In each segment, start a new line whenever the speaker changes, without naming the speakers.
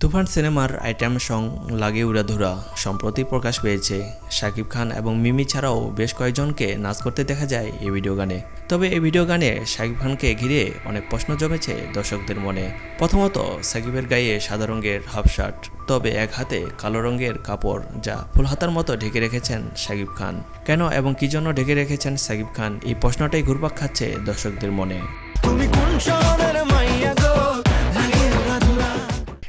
তুফান সিনেমার item song লাগে উড়াধুরা সম্প্রতি প্রকাশ পেয়েছে শাকিব খান এবং মিমি ছাড়াও বেশ কয়েকজনকে নাচ করতে দেখা যায় এই ভিডিও গানে। তবে এই ভিডিও গানে শাকিব খানকে ঘিরে অনেক প্রশ্ন জমেছে দর্শকদের মনে। প্রথমত সাকিবের গায়ে সাদা রঙের হাফ শার্ট, তবে এক হাতে কালো রঙের কাপড় যা ফুল হাতার মতো ঢেকে রেখেছেন শাকিব খান। কেন এবং কি জন্য ঢেকে রেখেছেন শাকিব খান? এই প্রশ্নটাই ঘুরপাক খাচ্ছে দর্শকদের মনে।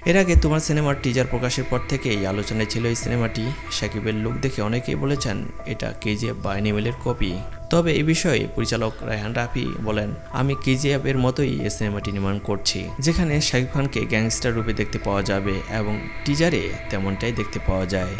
এর আগে তোমার সিনেমার টিজার প্রকাশের পর থেকেই আলোচনায় ছিল এই সিনেমাটি। সাকিবের লুক দেখে অনেকেই বলেছেন এটা কেজিএফ বা অ্যানিমেলের কপি তবে এই বিষয়ে পরিচালক রায়হান রাফি বলেন আমি কেজিএফ এর মতোই এই সিনেমাটি নির্মাণ করছি যেখানে শাকিব খানকে গ্যাংস্টার রূপে দেখতে পাওয়া যাবে এবং টিজারে তেমনটাই দেখতে পাওয়া যায়।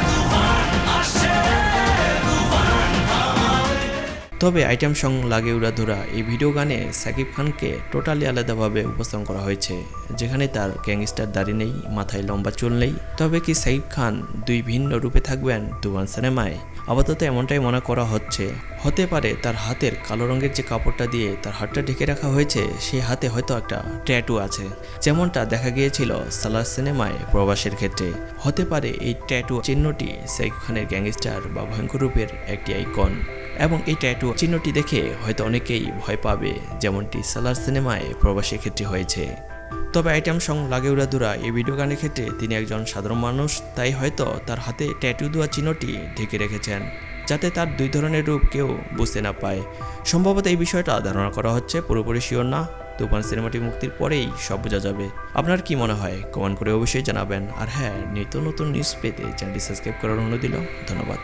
তবে আইটেম সং লাগে উড়াধুরা এই ভিডিও গানে সাকিব খানকে টোটালি আলাদাভাবে উপস্থাপন করা হয়েছে, যেখানে তার গ্যাংস্টার দাড়ি নেই, মাথায় লম্বা চুল নেই। তবে কি সাকিব খান দুই ভিন্ন রূপে থাকবেন তুফান সিনেমায়? আপাতত এমনটাই মনে করা হচ্ছে। হতে পারে তার হাতের কালো রঙের যে কাপড়টা দিয়ে তার হাতটা ঢেকে রাখা হয়েছে সেই হাতে হয়তো একটা ট্যাটু আছে। যেমনটা দেখা গিয়েছিল সালার সিনেমায় প্রবাসের ক্ষেত্রে। হতে পারে এই ট্যাটু চিহ্নটি সাকিব খানের গ্যাংস্টার বা ভয়ঙ্কর রূপের একটি আইকন। এবং এই ট্যাটু চিহ্নটি দেখে হয়তো অনেকেই ভয় পাবে, যেমনটি সালার সিনেমায় প্রবাসী ক্ষেত্রে হয়েছে। তবে আইটেম সং লাগে উড়াদুরা এই ভিডিও গানের ক্ষেত্রে তিনি একজন সাধারণ মানুষ, তাই হয়তো তার হাতে ট্যাটু দেওয়া চিহ্নটি ঢেকে রেখেছেন, যাতে তার দুই ধরনের রূপ কেউ বুঝতে না পায়। সম্ভবত এই বিষয়টা ধারণা করা হচ্ছে, পুরোপুরি শিওর না, তুফান সিনেমাটি মুক্তির পরেই সব বোঝা যাবে। আপনার কি মনে হয়? কমেন্ট করে অবশ্যই জানাবেন। আর হ্যাঁ নিত্য নতুন নিউজ পেতে চ্যানেলটি সাবস্ক্রাইব করার অনুরোধ দিল ধন্যবাদ।